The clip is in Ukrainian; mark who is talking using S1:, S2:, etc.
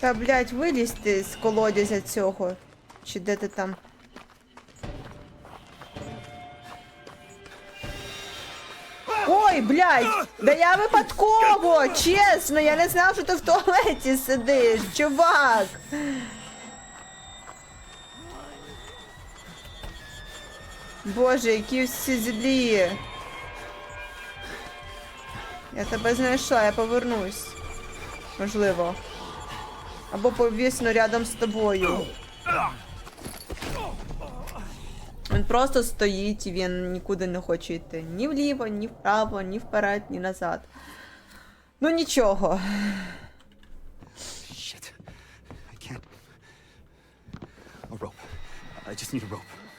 S1: Та, блядь, вилізти з колодязя цього. Чи де ти там? Ой, блядь! Да я випадково! Чесно, я не знав, що ти в туалеті сидиш, чувак! Боже, які всі злі! Я тебе знайшла, я повернусь. Можливо. Або повісно рядом з тобою. Він просто стоїть і він нікуди не хоче йти. Ні вліво, ні вправо, ні вперед, ні назад. Ну нічого.
S2: I just need a rope.